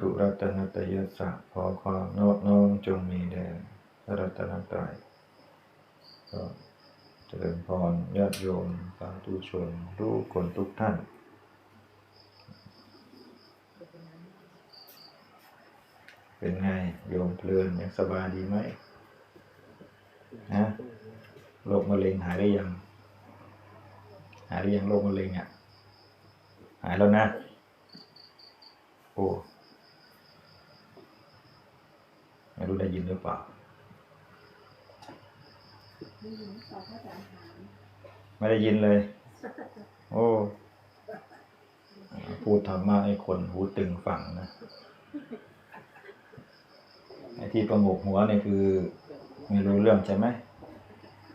ถุรัตนตยสะขอความนอบน้อมจงมีแด่พระรัตนตรัยก็เจริญพรญาติโยมสาธุชนทุกคนทุกท่านเป็นไงโยมเพลินยังสบายดีไหมฮะโรคมะเร็งหายได้ยัง หายได้ยังโรคมะเร็งอะ หายแล้วนะ โอ้ ไม่รู้ได้ยินหรือเปล่าไม่ได้ยินเลย โอ้พูดธรรมะให้คนหูตึงฟังนะไอ้ที่ประงกหัวเนี่ยคือ ไม่รู้เรื่องใช่ไหม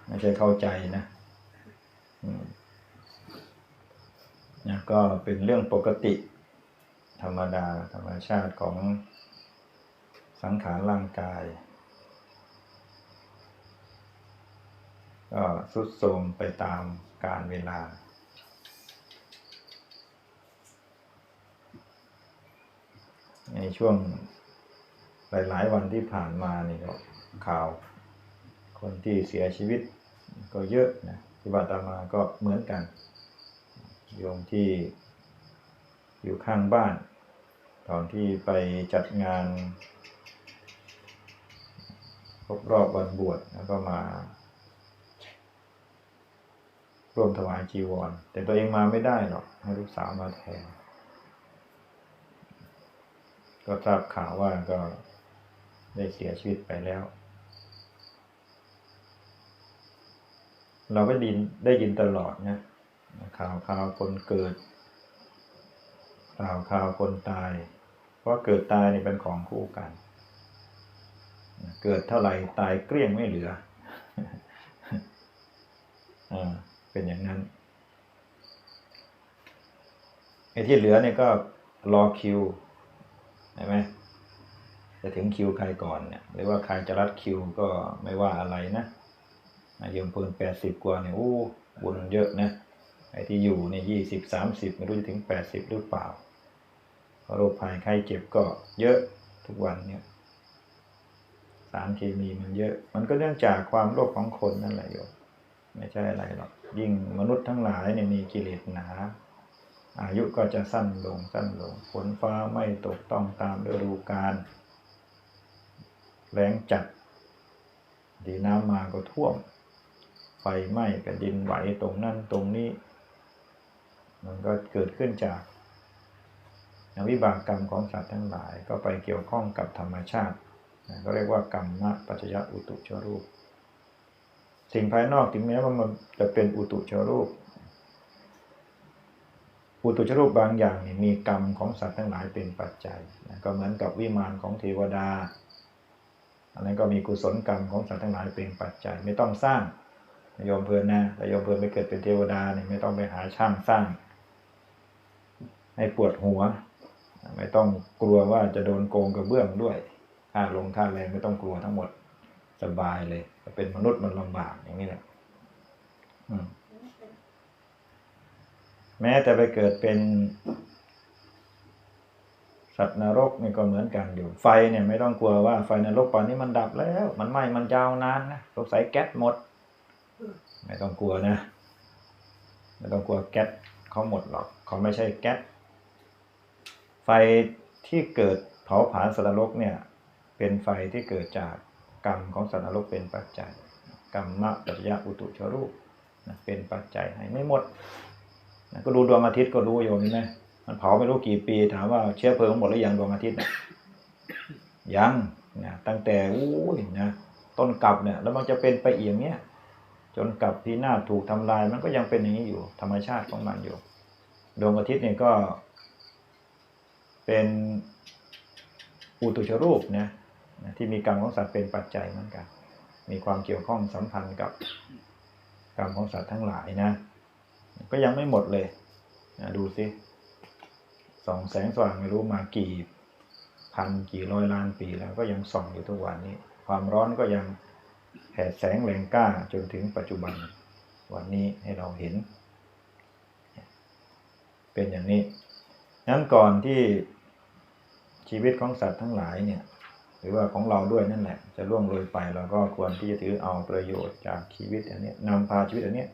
ไม่ใช่เข้าใจนะอืมเนี่ยก็เป็นเรื่องปกติ ธรรมดาธรรมชาติของ สังขารร่างกายก็ทรุดโทรมไปตามกาลเวลา ในช่วงหลาย ๆ วันที่ผ่านมานี่ก็ข่าว คนที่เสียชีวิตก็เยอะนะที่บาตามาก็เหมือนกัน โยมที่อยู่ข้างบ้าน ตอนที่ไปจัดงาน ครบรอบวันบวชแล้วก็มาร่วมถวายจีวร แต่ตัวเองมาไม่ได้หรอกให้ลูกสาวมาแทน ก็ทราบข่าวว่าก็ได้เสียชีวิตไปแล้ว เราก็ดินได้ยินตลอดนะข่าวข่าวคนเกิด ข่าวข่าวคนตาย เพราะเกิดตายนี่เป็นของคู่กัน เกิดเท่าไหร่ตายเกลี้ยงไม่เหลืออ่าเป็นอย่างนั้นไอ้ที่เหลือเนี่ยก็รอคิวเห็นไหมจะถึงคิวใครก่อนเนี่ยหรือว่าใครจะรัดคิวก็ไม่ว่าอะไรนะโยมเพิ่นแปดสิบกว่าเนี่ยโอ้บุญเยอะนะไอ้ที่อยู่เนี่ยยี่สิบสามสิบไม่รู้จะถึงแปดสิบหรือเปล่าโรคภัยไข้เจ็บก็เยอะทุกวันเนี่ย สารเคมีมันเยอะ มันก็เนื่องจากความโลภของคนนั่นแหละโยมไม่ใช่อะไรหรอกยิ่งมนุษย์ทั้งหลายเนี่ยมีกิเลสหนา อายุก็จะสั้นลงสั้นลงฝนฟ้าไม่ตกต้องตามฤดูกาลแรงจัด ดีน้ำมาก็ท่วม ไฟไหม้แผ่นดินไหวตรงนั้นตรงนี้ มันก็เกิดขึ้นจากวิบากกรรมของสัตว์ทั้งหลายก็ไปเกี่ยวข้องกับธรรมชาติ ก็เรียกว่ากรรมะปัจจยอุตุชรูป สิ่งภายนอกถึงแม้ว่ามันจะเป็นอุตุชรูป อุตุชรูปบางอย่างนี่มีกรรมของสัตว์ทั้งหลายเป็นปัจจัยก็เหมือนกับวิมานของเทวดา อันนั้นก็มีกุศลกรรมของสัตว์ทั้งหลายเป็นปัจจัยไม่ต้องสร้างโยมเพลินนะแต่โยมเพลินไปเกิดเป็นเทวดาเนี่ยไม่ต้องไปหาช่างสร้าง ให้ปวดหัว ไม่ต้องกลัวว่าจะโดนโกงกระเบื้องด้วย ค่าลงค่าแรงไม่ต้องกลัวทั้งหมดสบายเลยเป็นมนุษย์มันลำบากอย่างนี้แหละแม้แต่ไปเกิดเป็น สัตว์นรกนี่ก็เหมือนกันอยู่ ไฟเนี่ยไม่ต้องกลัวว่าไฟนรกตอนนี้มันดับแล้ว มันไหม้มันยาวนานนะสงสัยแก๊สหมด ไม่ต้องกลัวนะ ไม่ต้องกลัวแก๊สเขาหมดหรอกเขาไม่ใช่แก๊สไฟที่เกิดเผาผลาญสัตว์นรกเนี่ย เป็นไฟที่เกิดจากกรรมของสัตว์นรกเป็นปัจจัย กรรมะปัจจยอุตุชรูปนะเป็นปัจจัยให้ไม่หมดนะก็ดูดวงอาทิตย์ก็รู้โยมนี่ไหมมันเผาไม่รู้กี่ปี ถามว่าเชื้อเพลิงหมดหรือยังดวงอาทิตย์นะยังนะตั้งแต่อู้ยนะต้นกลับเนี่ยแล้วมันจะเป็นไปเอียงเนี้ยจนกลับที่หน้าถูกทำลายมันก็ยังเป็นอย่างนี้อยู่ ธรรมชาติของมันอยู่ ดวงอาทิตย์เนี่ยก็ เป็นอุตุชรูปนะนะ ที่มีกรรมของสัตว์เป็นปัจจัยเหมือนกัน มีความเกี่ยวข้องสัมพันธ์กับกรรมของสัตว์ทั้งหลายนะ ก็ยังไม่หมดเลยนะดูสิส่องแสงสว่างไม่รู้มากี่พันกี่ร้อยล้านปีแล้วก็ยังส่องอยู่ทุกวันนี้ ความร้อนก็ยังแผดแสงแรงกล้าจนถึงปัจจุบันวันนี้ให้เราเห็น เป็นอย่างนี้นั้นก่อนที่ชีวิตของสัตว์ทั้งหลายเนี่ย หรือว่าของเราด้วยนั่นแหละ จะล่วงเลยไปเราก็ควรที่จะถือเอาประโยชน์จากชีวิตอันนี้นำพาชีวิตอันนี้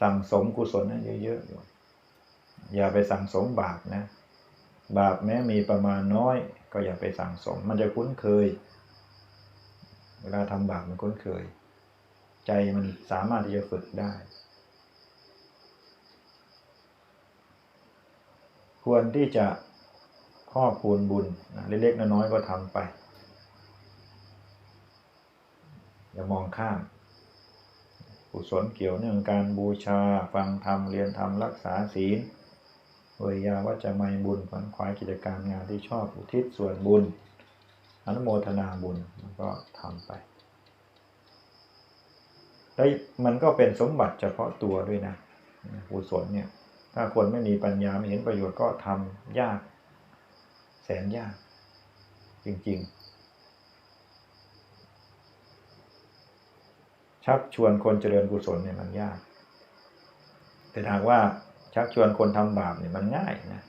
สั่งสมกุศลนะเยอะๆอยู่อย่าไปสั่งสมบาปนะ บาปแม้มีประมาณน้อย ก็อย่าไปสั่งสม มันจะคุ้นเคย เวลาทำบาปมันคุ้นเคย ใจมันสามารถที่จะฝึกได้ ควรที่จะ ครอคูณบุญนะเล็กๆน้อยๆก็ทำไป อย่ามองข้ามกุศลเกี่ยวเนื่องการบูชาฟังธรรมเรียนธรรมรักษาศีลเวยาวัจจะไม่บุญขวนขวายกิจการงานที่ชอบอุทิศส่วนบุญ อนุโมทนาบุญแล้วก็ทำไปแล้วมันก็เป็นสมบัติเฉพาะตัวด้วยนะกุศลเนี่ยถ้าคนไม่มีปัญญาไม่เห็นประโยชน์ก็ทำยาก นยาก จริง ๆ ชักชวนคนเจริญกุศลเนี่ยมันยาก แต่หากว่าชักชวนคนทำบาปเนี่ยมันง่ายนะ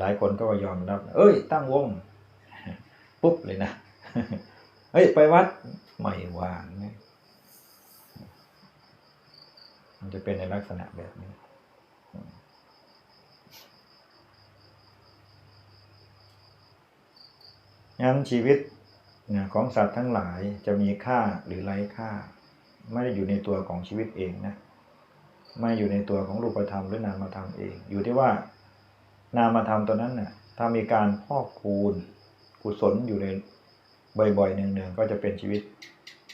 หลายคนก็ยอมรับ เอ้ย ตั้งวง ปุ๊บเลยนะ เฮ้ย ไปวัดไม่วางนะมันจะเป็นในลักษณะแบบนี้ งั้นชีวิตของสัตว์ทั้งหลายจะมีค่าหรือไร้ค่า ไม่ได้อยู่ในตัวของชีวิตเองนะไม่อยู่ในตัวของรูปธรรมหรือนามธรรมเอง อยู่ที่ว่านามธรรมตัวนั้นน่ะถ้ามีการพอกคูณกุศลอยู่ในบ่อยๆเนืองๆก็จะเป็นชีวิต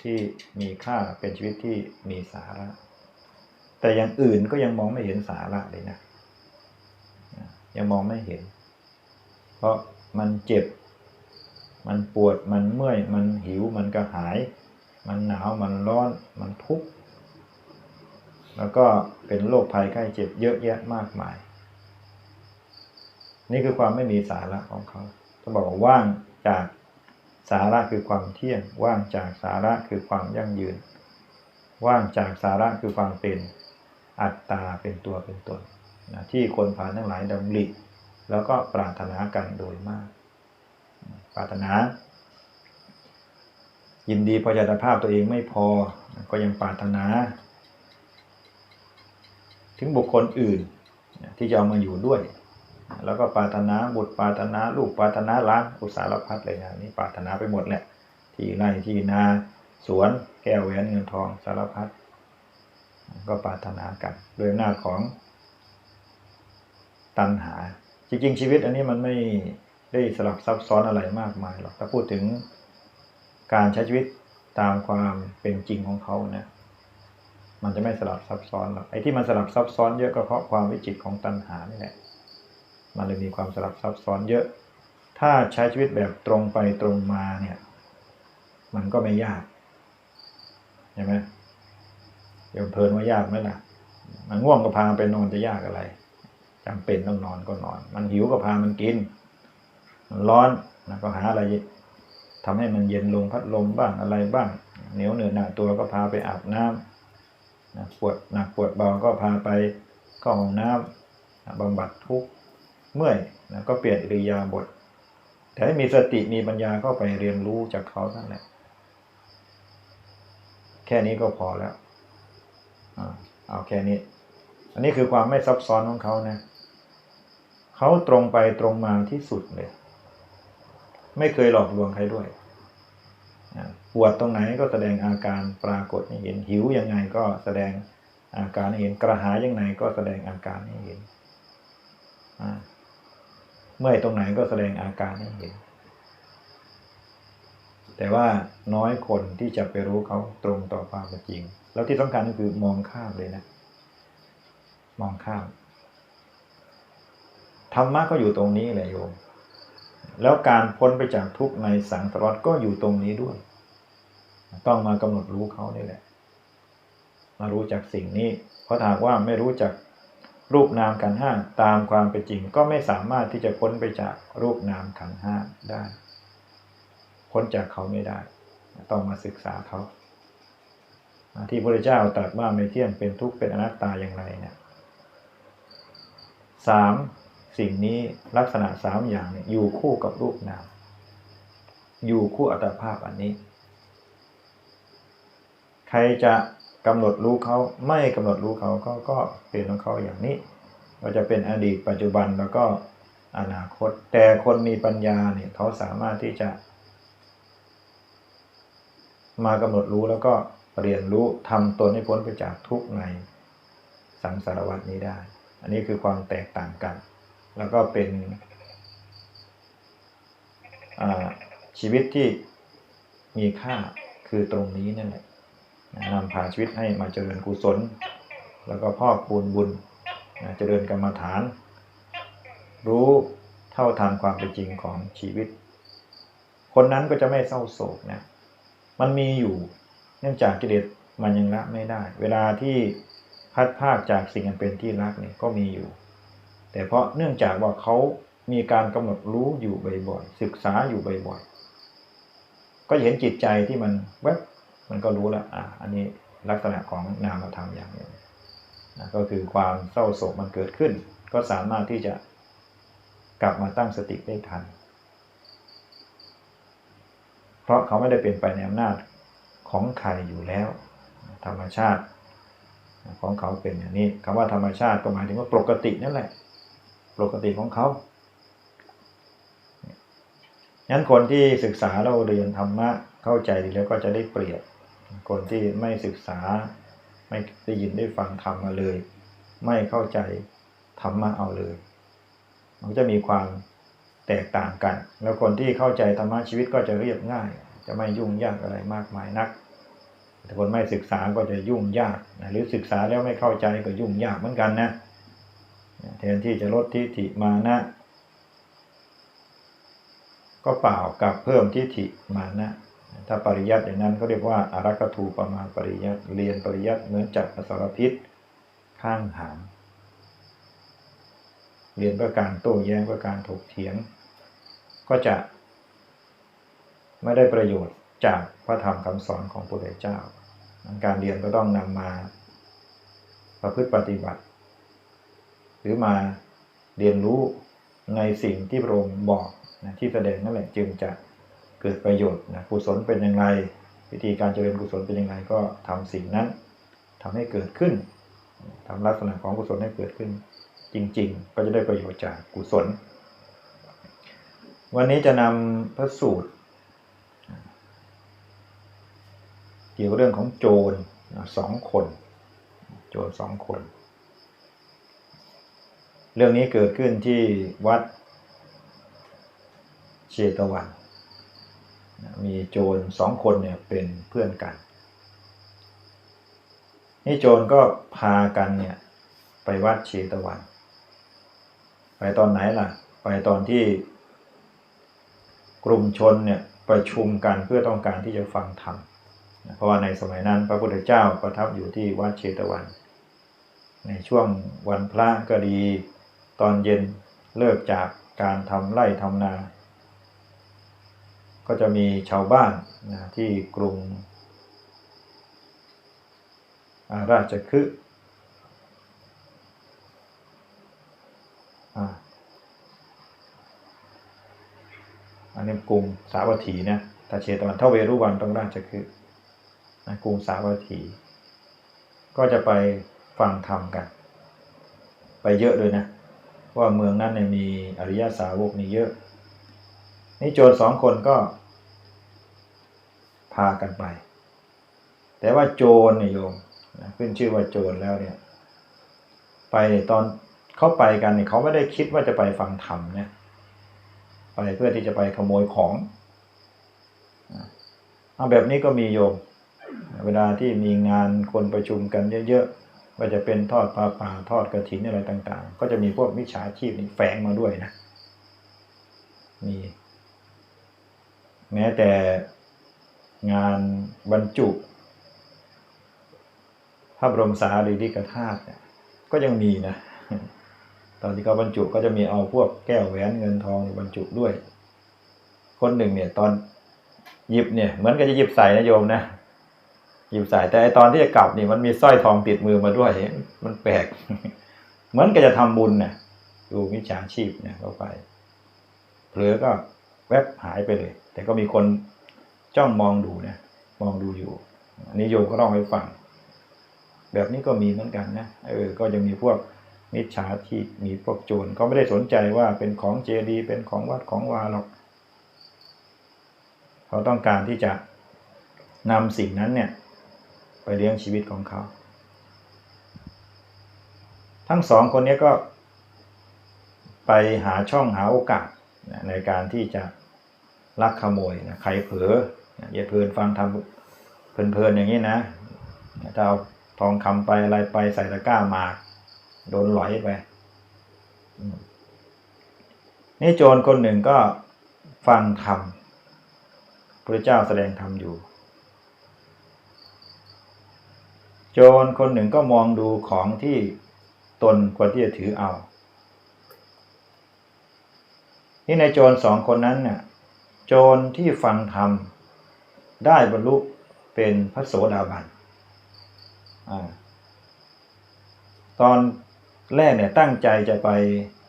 ที่มีค่าเป็นชีวิตที่มีสาระ แต่อย่างอื่นก็ยังมองไม่เห็นสาระเลยนะยังมองไม่เห็น เพราะมันเจ็บ มันปวดมันเมื่อย มันหิวมันกระหาย มันหนาวมันร้อนมันทุกข์แล้วก็เป็นโรคภัยไข้เจ็บเยอะแยะมากมาย นี่คือความไม่มีสาระของเขาจะบอกว่าว่างจากสาระคือความเที่ยง ว่างจากสาระคือความยั่งยืน ว่างจากสาระคือความเป็นอัตตาเป็นตัวเป็นตนนะที่คนผ่านทั้งหลายดำริแล้วก็ปรารถนากันโดยมาก ปรารถนา ยินดีพอใจภาพตัวเองไม่พอก็ยังปรารถนา ถึงบุคคลอื่นที่จะเอามาอยู่ด้วย แล้วก็ปรารถนาบุตรปรารถนาลูกปรารถนาล้านอุตสารพัดเลยนะนี่ปรารถนาไปหมดแหละที่ไร่ที่นาสวนแก้วแหวนเงินทองสารพัดก็ปรารถนากันโดยหน้าของตัณหา จริงๆชีวิตอันนี้มันไม่ ได้สลับซับซ้อนอะไรมากมายหรอกถ้าพูดถึงการใช้ชีวิตตามความเป็นจริงของเขานะมันจะไม่สลับซับซ้อนหรอกไอ้ที่มันสลับซับซ้อนเยอะก็เพราะความวิจิตของตัณหานี่แหละมันเลยมีความสลับซับซ้อนเยอะ ถ้าใช้ชีวิตแบบตรงไปตรงมาเนี่ยมันก็ไม่ยากใช่ไหมเดี๋ยวเพลินว่ายากไหมล่ะ มันง่วงก็พาไปนอนจะยากอะไรจำเป็นต้องนอนก็นอน มันหิวก็พามันกิน ร้อนนะก็หาอะไรทำให้มันเย็นลงพัดลมบ้างอะไรบ้าง เหนียวเหนื่อยหนาตัวก็พาไปอาบน้ำนะปวดหนักปวดเบาก็พาไปเข้าห้องน้ำบำบัดทุกเมื่อยนะก็เปลี่ยนอิริยาบถแต่ให้มีสติมีปัญญาก็ไปเรียนรู้จากเขาทั้งแหละแค่นี้ก็พอแล้วเอาแค่นี้ อันนี้คือความไม่ซับซ้อนของเขานะเขาตรงไปตรงมาที่สุดเลย ไม่เคยหลอกลวงใครด้วยปวดตรงไหนก็แสดงอาการปรากฏให้เห็นหิวยังไงก็แสดงอาการให้เห็นกระหายยังไงก็แสดงอาการให้เห็นเมื่อยตรงไหนก็แสดงอาการให้เห็น แต่ว่าน้อยคนที่จะไปรู้เขาตรงต่อความเป็นจริง แล้วที่สำคัญก็คือมองข้ามเลยนะ มองข้ามธรรมะก็อยู่ตรงนี้แหละโยม แล้วการพ้นไปจากทุกข์ในสังสารวัฏก็อยู่ตรงนี้ด้วย ต้องมากำหนดรู้เขานี่แหละ มารู้จักสิ่งนี้ เพราะหากว่าไม่รู้จักรูปนามขันห้าตามความเป็นจริง ก็ไม่สามารถที่จะพ้นไปจากรูปนามขันห้าได้ พ้นจากเขาไม่ได้ ต้องมาศึกษาเขา ที่พระเจ้าตรัสว่าไม่เที่ยงเป็นทุกข์เป็นอนัตตาอย่างไรเนี่ยสาม สิ่งนี้ลักษณะสามอย่างอยู่คู่กับรูปนาม อยู่คู่อัตภาพอันนี้ ใครจะกำหนดรู้เขาไม่กำหนดรู้เขาก็ก็เป็นของเขาอย่างนี้ก็จะเป็นอดีตปัจจุบันแล้วก็อนาคต แต่คนมีปัญญาเนี่ยเขาสามารถที่จะ มากำหนดรู้แล้วก็เรียนรู้ทำตนให้พ้นไปจากทุกข์ในสังสารวัฏนี้ได้ อันนี้คือความแตกต่างกัน แล้วก็เป็นชีวิตที่มีค่าคือตรงนี้นั่นแหละนำพาชีวิตให้มาเจริญกุศล แล้วก็พ่อกปูนบุญนะเจริญกรรมฐาน รู้เท่าทันความเป็นจริงของชีวิต คนนั้นก็จะไม่เศร้าโศกนะมันมีอยู่เนื่องจากกิเลสมันยังละไม่ได้ เวลาที่พัดภาคจากสิ่งอันเป็นที่รักเนี่ยก็มีอยู่ แต่เพราะเนื่องจากว่าเขามีการกำหนดรู้อยู่บ่อยๆศึกษาอยู่บ่อยๆก็เห็นจิตใจที่มันแวบมันก็รู้แล้วอะอันนี้ลักษณะของนามธรรมอย่างหนึ่งนะก็คือความเศร้าโศกมันเกิดขึ้น ก็สามารถที่จะกลับมาตั้งสติได้ทัน เพราะเขาไม่ได้เป็นไปในอำนาจของใครอยู่แล้ว ธรรมชาติของเขาเป็นอย่างนี้คำว่าธรรมชาติก็หมายถึงว่าปกตินั่นแหละ ปกติของเขางั้นคนที่ศึกษาเราเรียนธรรมะเข้าใจดีแล้วก็จะได้เปรียบ คนที่ไม่ศึกษา ไม่ได้ยินได้ฟังธรรมมาเลย ไม่เข้าใจธรรมะเอาเลย มันจะมีความแตกต่างกัน แล้วคนที่เข้าใจธรรมะชีวิตก็จะเรียบง่าย จะไม่ยุ่งยากอะไรมากมายนัก แต่คนไม่ศึกษาก็จะยุ่งยากนะหรือศึกษาแล้วไม่เข้าใจก็ยุ่งยากเหมือนกันนะ แทนที่จะลดทิฏฐิมานะ ก็เปล่ากับเพิ่มทิฏฐิมานะ ถ้าปริยัติอย่างนั้นเขาเรียกว่าอารักขทูประมาณปริยัติเรียนปริยัติเหมือนจับอสรพิษข้างหางเรียนเพื่อการโต้แย้งเพื่อการถกเถียง ก็จะไม่ได้ประโยชน์จากพระธรรมคำสอนของพระพุทธเจ้า การเรียนก็ต้องนำมาประพฤติปฏิบัติ รือมาเรียนรู้ในสิ่งที่พระองค์บอกนะที่แสดงนั่นแหละจึงจะเกิดประโยชน์นะกุศลเป็นยังไงวิธีการเจริญกุศลเป็นยังไงก็ทำสิ่งนั้นทำให้เกิดขึ้นทำลักษณะของกุศลให้เกิดขึ้น จริง ๆ ก็จะได้ประโยชน์จากกุศล วันนี้จะนำพระสูตร เกี่ยวกับเรื่องของโจรสองคน โจรสองคน เรื่องนี้เกิดขึ้นที่วัดเชตวัน มีโจรสองคนเนี่ยเป็นเพื่อนกัน นี่โจรก็พากันเนี่ยไปวัดเชตวัน ไปตอนไหนล่ะ ไปตอนที่กลุ่มชนเนี่ยประชุมกันเพื่อต้องการที่จะฟังธรรม เพราะว่าในสมัยนั้นพระพุทธเจ้าประทับอยู่ที่วัดเชตวัน ในช่วงวันพระก็ดี ตอนเย็นเลิกจากการทำไร่ทำนา ก็จะมีชาวบ้านนะที่กรุงาราชคฤห์อันนี้กรุงสาวัตถีนะถ้าเชตวันเท่าเวรุวันต้องราชคฤห์นะกรุงสาวัตถี ก็จะไปฟังธรรมกัน ไปเยอะเลยนะ ว่าเมืองนั้นเนี่ยมีอริยสาวกนี่เยอะ นี่โจรสองคนก็ พากันไป แต่ว่าโจรเนี่ยโยมนะขึ้นชื่อว่าโจรแล้วเนี่ย ไปตอนเขาไปกันเนี่ยเขาไม่ได้คิดว่าจะไปฟังธรรมเนี่ยไปเพื่อที่จะไปขโมยของเอาแบบนี้ก็มีโยม เวลาที่มีงานคนประชุมกันเยอะๆ ว่าจะเป็นทอดปลาป่าทอดกระถินอะไรต่าง ๆ ก็จะมีพวกมิจฉาชีพนี่แฝงมาด้วยนะมีแม้แต่งานบรรจุ พระบรมสารีริกธาตุเนี่ยก็ยังมีนะ ตอนที่เขาบรรจุก็จะมีเอาพวกแก้วแหวนเงินทองบรรจุด้วย คนหนึ่งเนี่ยตอนหยิบเนี่ยเหมือนกับจะหยิบใส่นะโยมนะ หยิบใส่แต่ไอตอนที่จะกลับนี่มันมีสร้อยทองติดมือมาด้วย มันแปลก เหมือนกับจะทำบุญนะดูมิจฉาชีพเนี่ยเข้าไปเผลอก็แวบหายไปเลย แต่ก็มีคนจ้องมองดูนะมองดูอยู่อันนี้โยมก็เล่าให้ฟัง แบบนี้ก็มีเหมือนกันนะเออ ก็ยังมีพวกมิจฉาชีพมีพวกโจรเขาไม่ได้สนใจว่าเป็นของเจดีย์เป็นของวัดของวาหรอกเขาต้องการที่จะนำสิ่งนั้นเนี่ย ไปเลี้ยงชีวิตของเขา ทั้งสองคนนี้ก็ไปหาช่องหาโอกาสนะในการที่จะลักขโมยนะใครเผลอนะอย่าเพลินฟังทำเพลินๆอย่างนี้นะถ้าเอาทองคำไปอะไรไปใส่ตะกร้าหมาก โดนหลอยไปนี่โจรคนหนึ่งก็ฟังธรรมพระเจ้าแสดงธรรมอยู่ โจรคนหนึ่งก็มองดูของที่ตนควรที่จะถือเอา นี่ในโจรสองคนนั้นเนี่ยโจรที่ฟังธรรมได้บรรลุเป็นพระโสดาบันอตอนแรกเนี่ยตั้งใจจะไป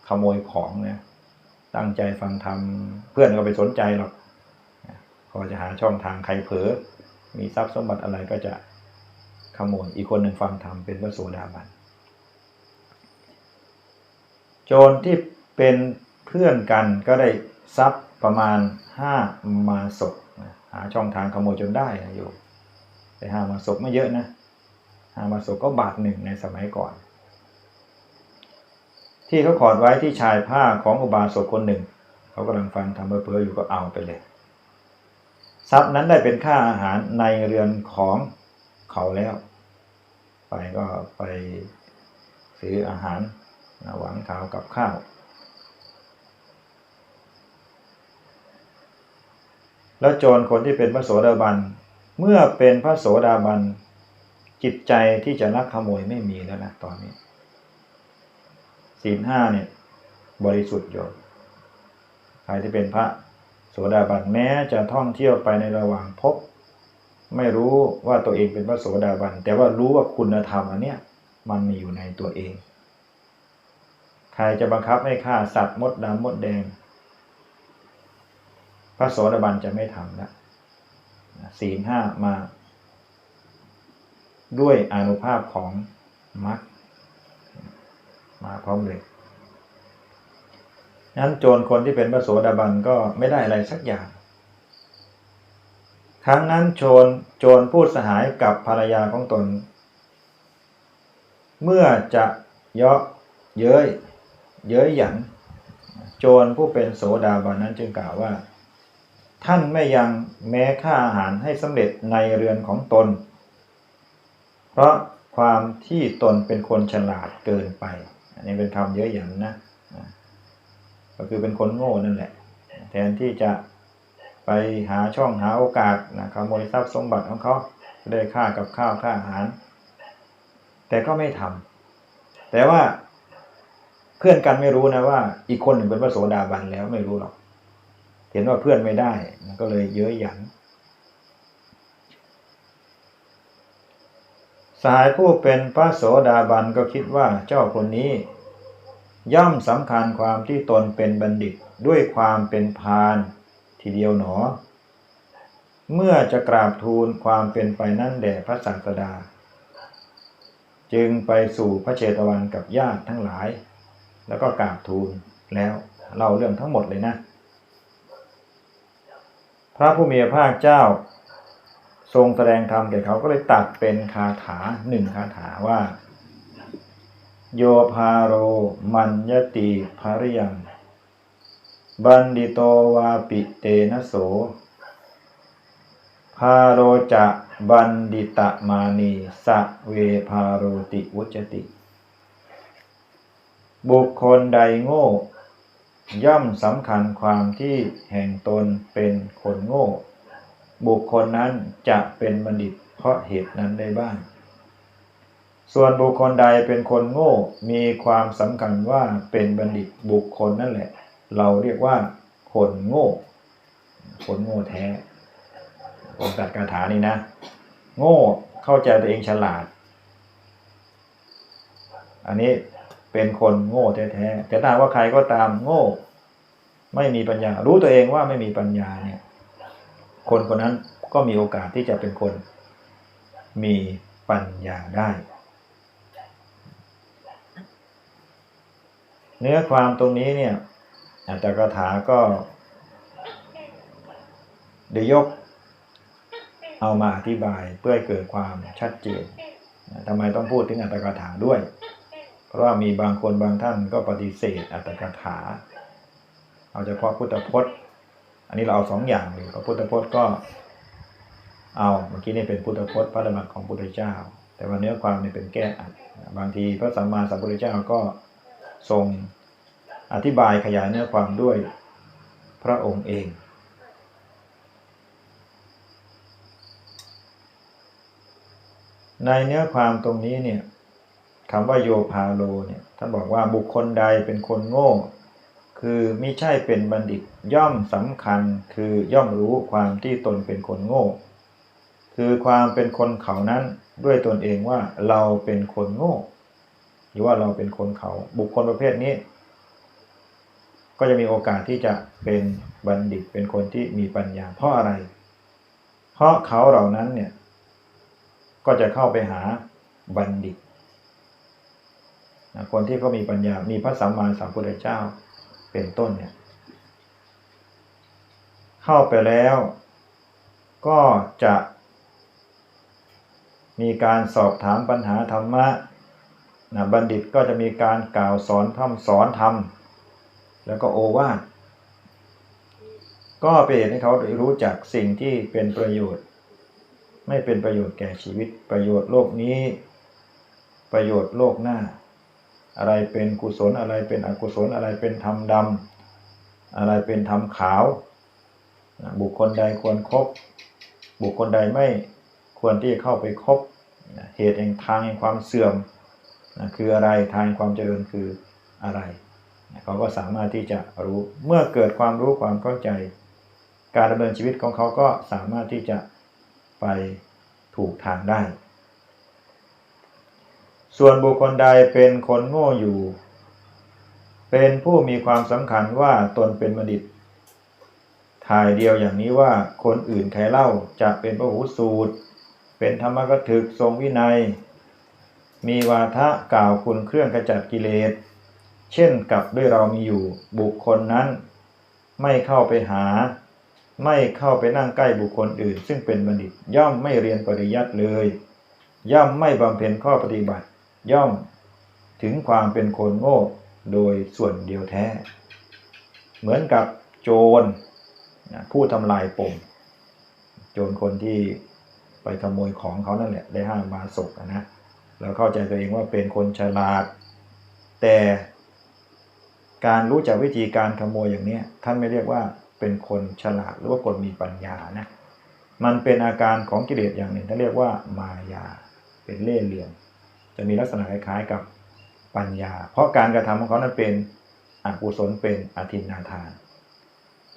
ขโมยของเนี่ยตั้งใจฟังธรรมเพื่อนก็ไปสนใจหรอกพอจะหาช่องทางใครเผลอมีทรัพย์สมบัติอะไรก็จะ ขโมย อีกคนหนึ่งฟังธรรมเป็นพระโสดาบัน โจรที่เป็นเพื่อนกันก็ได้ทรัพย์ประมาณห้ามาศกหาช่องทางขโมยจนได้นะโยมแต่ห้ามาศกไม่เยอะนะห้ามาศกก็บาทหนึ่งในสมัยก่อน ที่เขาขอดไว้ที่ชายผ้าของอุบาสกคนหนึ่ง เขากำลังฟังทำเพื่ออยู่ก็เอาไปเลยทรัพย์นั้นได้เป็นค่าอาหารในเรือนของเขาแล้ว ไปก็ไปซื้ออาหารหวังข้าวกับข้าว แล้วโจรคนที่เป็นพระโสดาบัน เมื่อเป็นพระโสดาบัน จิตใจที่จะลักขโมยไม่มีแล้วนะตอนนี้ศีลห้าเนี่ยบริสุทธิ์อยู่ใครที่เป็นพระโสดาบันแม้จะท่องเที่ยวไปในระหว่างภพ ไม่รู้ว่าตัวเองเป็นพระโสดาบัน แต่ว่ารู้ว่าคุณธรรมอันเนี้ยมันมีอยู่ในตัวเอง ใครจะบังคับให้ฆ่าสัตว์มดดำมดแดง พระโสดาบันจะไม่ทำแล้วศีลห้ามา ด้วยอนุภาพของมรรคมาพร้อมเลยนั้นโจรคนที่เป็นพระโสดาบันก็ไม่ได้อะไรสักอย่าง ครั้งนั้นโจรโจรพูดสหายกับภรรยาของตน เมื่อจะเยาะเย้ยเย้ยหยันโจรผู้เป็นโสดาบันนั้นจึงกล่าวว่า ท่านไม่ยังแม้ค่าอาหารให้สำเร็จในเรือนของตน เพราะความที่ตนเป็นคนฉลาดเกินไป อันนี้เป็นคำเยอะหยันนะ ก็คือเป็นคนโง่นั่นแหละ แทนที่จะ ไปหาช่องหาโอกาสนะขโมยทรัพย์สมบัติของเขาได้ค่ากับข้าวค่าอาหาร แต่ก็ไม่ทำแต่ว่าเพื่อนกันไม่รู้นะว่า อีกคนหนึ่งเป็นพระโสดาบันแล้วไม่รู้หรอก เห็นว่าเพื่อนไม่ได้ก็เลยเย้ยหยันสหายผู้เป็นพระโสดาบันก็คิดว่าเจ้าคนนี้ ย่อมสำคัญความที่ตนเป็นบัณฑิตด้วยความเป็นพาน ทีเดียวหนอ เมื่อจะกราบทูลความเป็นไปนั่นแด่พระศาสดา จึงไปสู่พระเชตวันกับญาติทั้งหลาย แล้วก็กราบทูลแล้วเล่าเรื่องทั้งหมดเลยนะ พระผู้มีพระภาคเจ้า ทรงแสดงธรรมแก่เขาก็เลยตัดเป็นคาถาหนึ่งคาถาว่า โยพาโร มัญญติภริยัง บันดิโตวาปิเตนะโสพาโรจะบันดิตะมานีสะเวพาโรติวุจติ บุคคลใดโง่ ย่อมสำคัญความที่แห่งตนเป็นคนโง่ บุคคลนั้นจะเป็นบัณฑิตเพราะเหตุนั้นได้บ้าง ส่วนบุคคลใดเป็นคนโง่ มีความสำคัญว่าเป็นบัณฑิตบุคคลนั่นแหละ เราเรียกว่าคนโง่ คนโง่แท้ผมตัดคาถานี้นะ โง่เข้าใจตัวเองฉลาด อันนี้เป็นคนโง่แท้ๆแต่ถ้าว่าใครก็ตามโง่ ไม่มีปัญญา รู้ตัวเองว่าไม่มีปัญญาเนี่ย คนคนนั้นก็มีโอกาสที่จะเป็นคน มีปัญญาได้ เนื้อความตรงนี้เนี่ย อัตถกถาก็เดี๋ยกเอามาอธิบายเพื่อให้เกิดความชัดเจนทำไมต้องพูดถึงอัตถกถาด้วย เพราะว่ามีบางคนบางท่านก็ปฏิเสธอัตถกถา เอาเฉพาะพุทธพจน์ อันนี้เราเอาสองอย่างเลยพระพุทธพจน์ก็ เอาเมื่อกี้นี่เป็นพุทธพจน์พระดำรัสของพุทธเจ้า แต่ว่าเนื้อความนี่เป็นแก้อัดบางทีพระสัมมาสัมพุทธเจ้าก็ทรง อธิบายขยายเนื้อความด้วยพระองค์เอง ในเนื้อความตรงนี้เนี่ยคำว่าโยพาโลเนี่ยท่านบอกว่าบุคคลใดเป็นคนโง่ คือมิใช่เป็นบัณฑิตย่อมสำคัญคือย่อมรู้ความที่ตนเป็นคนโง่ คือความเป็นคนเขานั้นด้วยตนเองว่าเราเป็นคนโง่ หรือว่าเราเป็นคนเขาบุคคลประเภทนี้ ก็จะมีโอกาสที่จะเป็นบัณฑิตเป็นคนที่มีปัญญา เพราะอะไร เพราะเขาเหล่านั้นเนี่ย ก็จะเข้าไปหาบัณฑิตคนที่เขามีปัญญา มีพระสัมมาสัมพุทธเจ้าเป็นต้นเนี่ย เข้าไปแล้วก็จะมีการสอบถามปัญหาธรรมะนะบัณฑิตก็จะมีการกล่าวสอนพร่ำสอนธรรม แล้วก็โอวาทก็เป็นให้เขาได้รู้จักสิ่งที่เป็นประโยชน์ ไม่เป็นประโยชน์แก่ชีวิตประโยชน์โลกนี้ ประโยชน์โลกหน้า อะไรเป็นกุศลอะไรเป็นอกุศลอะไรเป็นธรรมดำอะไรเป็นธรรมขาว บุคคลใดควรครบบุคคลใดไม่ควรที่เข้าไปคบเหตุแห่งทางแห่งความเสื่อมคืออะไรทางแห่งความเจริญคืออะไร เขาก็สามารถที่จะรู้เมื่อเกิดความรู้ความเข้าใจ การดำเนินชีวิตของเขาก็สามารถที่จะไปถูกทางได้ ส่วนบุคคลใดเป็นคนโง่อยู่ เป็นผู้มีความสำคัญว่าตนเป็นบัณฑิตถ่ายเดียวอย่างนี้ว่าคนอื่นใครเล่าจะเป็นพระหูสูตร เป็นธรรมกถึกทรงวินัย มีวาทะกล่าวคุณเครื่องขจัดกิเลส เช่นกับด้วยเรามีอยู่บุคคลนั้น ไม่เข้าไปหา ไม่เข้าไปนั่งใกล้บุคคลอื่น ซึ่งเป็นบัณฑิตย่อมไม่เรียนปริยัติเลย ย่อมไม่บำเพ็ญข้อปฏิบัติ ย่อมถึงความเป็นคนโง่โดยส่วนเดียวแท้ เหมือนกับโจรผู้ทำลายปม โจรคนที่ไปขโมยของเขานั่นแหละได้ห้าบาศกนะแล้วเข้าใจตัวเองว่าเป็นคนฉลาด แต่ การรู้จักวิธีการขโมยอย่างนี้ท่านไม่เรียกว่าเป็นคนฉลาดหรือว่าคนมีปัญญานะ มันเป็นอาการของกิเลสอย่างหนึ่งท่านเรียกว่ามายา เป็นเล่ห์เหลี่ยม จะมีลักษณะคล้ายๆกับปัญญา เพราะการกระทำของเขานั้นเป็นอกุศลเป็นอธินาทาน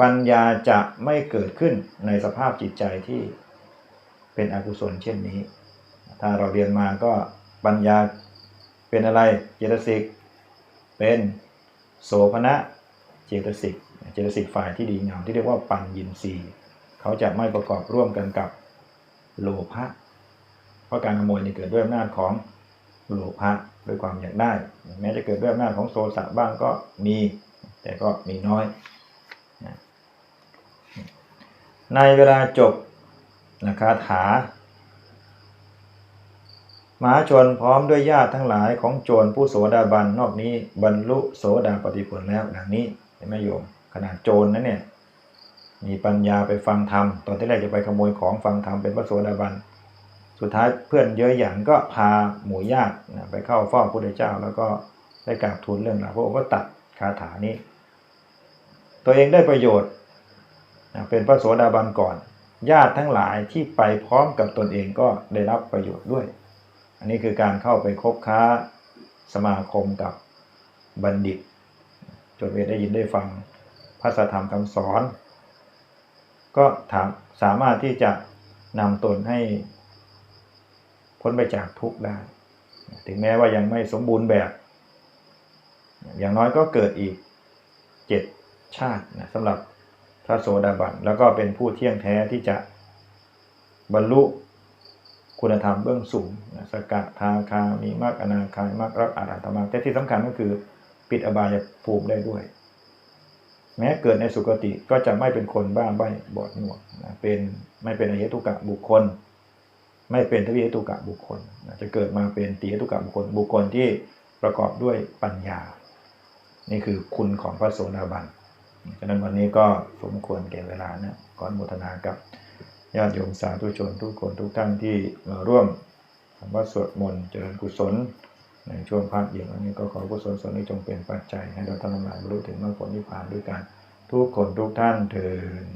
ปัญญาจะไม่เกิดขึ้นในสภาพจิตใจที่เป็นอกุศลเช่นนี้ ถ้าเราเรียนมาก็ปัญญาเป็นอะไรเจตสิกเป็น โสภณะเจตสิกเจตสิกฝ่ายที่ดีงามที่เรียกว่าปัญญินทรีย์เขาจะไม่ประกอบร่วมกันกับโลภะเพราะการขโมยนี่เกิดด้วยอำนาจของโลภะด้วยความอยากได้ แม้จะเกิดด้วยอำนาจของโทสะบ้างก็มี แต่ก็มีน้อย ในเวลาจบนะคาถา มหาชนพร้อมด้วยญาติทั้งหลายของโจรผู้โสดาบันนอกนี้บรรลุโสดาปฏิผลแล้วดังนี้เห็นไหมโยมขนาดโจรนั้นเนี่ยมีปัญญาไปฟังธรรมตอนที่แรกจะไปขโมยของฟังธรรมเป็นพระโสดาบันสุดท้ายเพื่อนเยอะหยันก็พาหมู่ญาติไปเข้าเฝ้าพระพุทธเจ้า แล้วก็ได้กราบทูลเรื่องราวพระองค์ก็ตัดคาถานี้ ตัวเองได้ประโยชน์เป็นพระโสดาบันก่อน ญาติทั้งหลายที่ไปพร้อมกับตนเองก็ได้รับประโยชน์ด้วย อันนี้คือการเข้าไปคบค้าสมาคมกับบัณฑิต จนเวได้ยินได้ฟังพระสธรรมคำสอน ก็ถามสามารถที่จะนำตนให้พ้นไปจากทุกข์ได้ ถึงแม้ว่ายังไม่สมบูรณ์แบบ อย่างน้อยก็เกิดอีกเจ็ดชาตินะสำหรับพระโสดาบัน แล้วก็เป็นผู้เที่ยงแท้ที่จะบรรลุ คุณธรรมเบื้องสูงนะสกทาคามีมากอนาคายมากรักอาราธมากแต่ที่สำคัญก็คือปิดอบายภูมิได้ด้วย แม้เกิดในสุคติก็จะไม่เป็นคนบ้าใบบอดหนวกนะเป็นไม่เป็นอเหตุกะบุคคล ไม่เป็นทวิเหตุกะบุคคลนะจะเกิดมาเป็นตีเหตุกะบุคคล บุคคลที่ประกอบด้วยปัญญา นี่คือคุณของพระโสดาบันฉะนั้นวันนี้ก็สมควรแก่เวลานะก่อนโมทนากับ ญาติโยมสาธุชนทุกคนทุกท่านที่มาร่วมทำวัดสวดมนต์เจริญกุศล ในช่วงพักเย็นวันนี้ก็ขอกุศลส่วนนี้จงเป็นปัจจัย ให้เราทั้งหลายบรรลุถึงมรรคผลนิพพานด้วยกัน ทุกคนทุกท่านเถิด